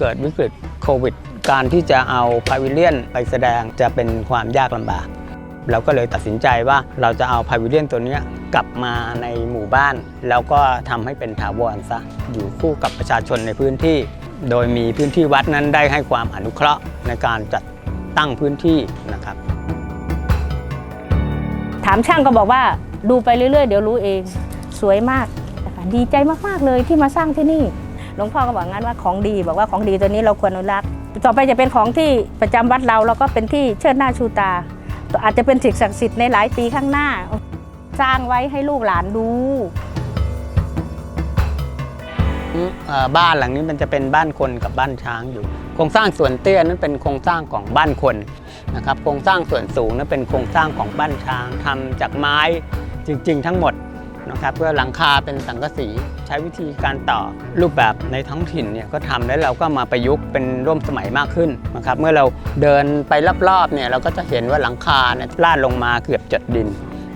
เกิดวิกฤตโควิด การที่จะเอาพาวิเลียนไปแสดงจะเป็นความยากลำบาก เราก็เลยตัดสินใจว่าเราจะเอาพาวิเลียนตัวนี้กลับมาในหมู่บ้าน แล้วก็ทำให้เป็นถาวรซะอยู่คู่กับประชาชนในพื้นที่ โดยมีพื้นที่วัดนั้นได้ให้ความอนุเคราะห์ในการจัดตั้งพื้นที่นะครับ ถามช่างก็บอกว่าดูไปเรื่อยๆ เดี๋ยวรู้เอง สวยมากดีใจมากๆเลยที่มาสร้างที่นี่ หลวงพ่อก็บอกงั้นว่าของดีบอกว่าของดีตัวนี้เราควรอนุรักษ์ต่อไปจะเป็นของที่ประจำวัดเราแล้วก็เป็นที่เชิดหน้าชูตา อาจจะเป็นสิ่งศักดิ์สิทธิ์ในหลายปีข้างหน้า สร้างไว้ให้ลูกหลานดูบ้านหลังนี้มันจะเป็นบ้านคนกับบ้านช้างอยู่ โครงสร้างส่วนเตี้ยนั้นเป็นโครงสร้างของบ้านคนนะครับ โครงสร้างส่วนสูงนั้นเป็นโครงสร้างของบ้านช้างทำจากไม้จริง ๆ ทั้งหมด นะครับเพื่อหลังคาเป็นสังกะสีใช้วิธีการต่อรูปแบบในท้องถิ่นเนี่ยก็ทำแล้วเราก็มาประยุกต์เป็นร่วมสมัยมากขึ้นนะครับเมื่อเราเดินไปรอบๆเนี่ยเราก็จะเห็นว่าหลังคาเนี่ยลาดลงมาเกือบจดดิน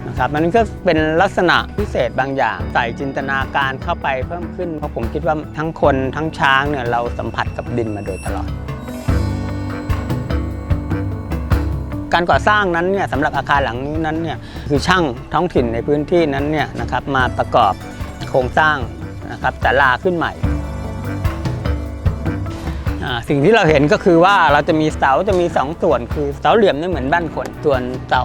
นะครับมันก็เป็นลักษณะพิเศษบางอย่างใส่จินตนาการเข้าไปเพิ่มขึ้นเพราะผมคิดว่าทั้งคนทั้งช้างเนี่ยเราสัมผัสกับดินมาโดยตลอด การก่อสร้างนั้นเนี่ยสำหรับอาคารหลังนี้นั้นเนี่ยคือช่างท้องถิ่นในพื้นที่นั้นเนี่ยนะครับมาประกอบโครงสร้างนะครับศาลาขึ้นใหม่สิ่งที่เราเห็นก็คือว่าเราจะมีเสาจะมีสองส่วน คือเสาเหลี่ยมนี่เหมือนบ้านคนส่วนเสา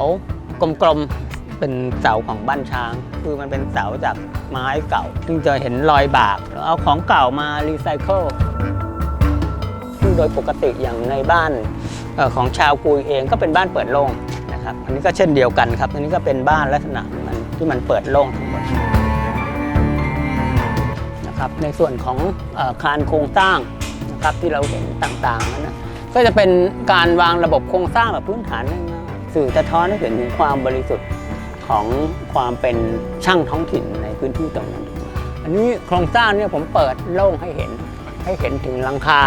กลมๆเป็นเสาของบ้านช้าง คือมันเป็นเสาจากไม้เก่า ซึ่งจะเห็นรอยบากแล้วเอาของเก่ามารีไซเคิลซึ่งโดยปกติอย่างในบ้าน ของชาวกุยเองก็เป็นบ้านเปิดโล่งนะครับอันนี้ก็เช่นเดียวกันครับอันนี้ก็เป็นบ้านลักษณะมันที่มันเปิดโล่งทั้งหมดนะครับในส่วนของออคานโครงสร้างนะครับที่เราเห็นต่างๆนั้นนะก็จะเป็นการวางระบบโครงสร้างแบบพื้นฐานสื่อสะท้อนให้เห็นถึงความบริสุทธิ์ของความเป็นช่างท้องถิ่นในพื้นที่ตรงนั้น อันนี้โครงสร้างเนี่ยผมเปิดโล่งให้เห็นให้เห็นถึงหลังคา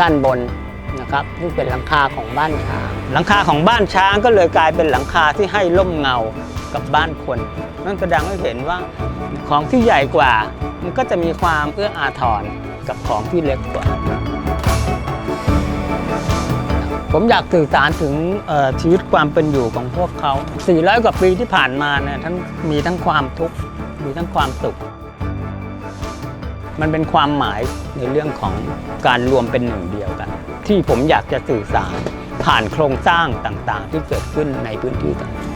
ด้านบน นะครับซึ่งเป็นหลังคาของบ้านช้าง หลังคาของบ้านช้างก็เลยกลายเป็นหลังคาที่ให้ร่มเงากับบ้านคน นั่นแสดงให้เห็นว่าของที่ใหญ่กว่า มันก็จะมีความเอื้ออาทรกับของที่เล็กกว่า ผมอยากสื่อสารถึงชีวิตความเป็นอยู่ของพวกเขา 400 กว่าปีที่ผ่านมาเนี่ยทั้งมีทั้งความทุกข์มีทั้งความสุข มันเป็นความหมายในเรื่องของการรวมเป็นหนึ่งเดียวกัน ที่ผมอยากจะสื่อสารผ่านโครงสร้างต่างๆ ที่เกิดขึ้นในพื้นที่ต่าง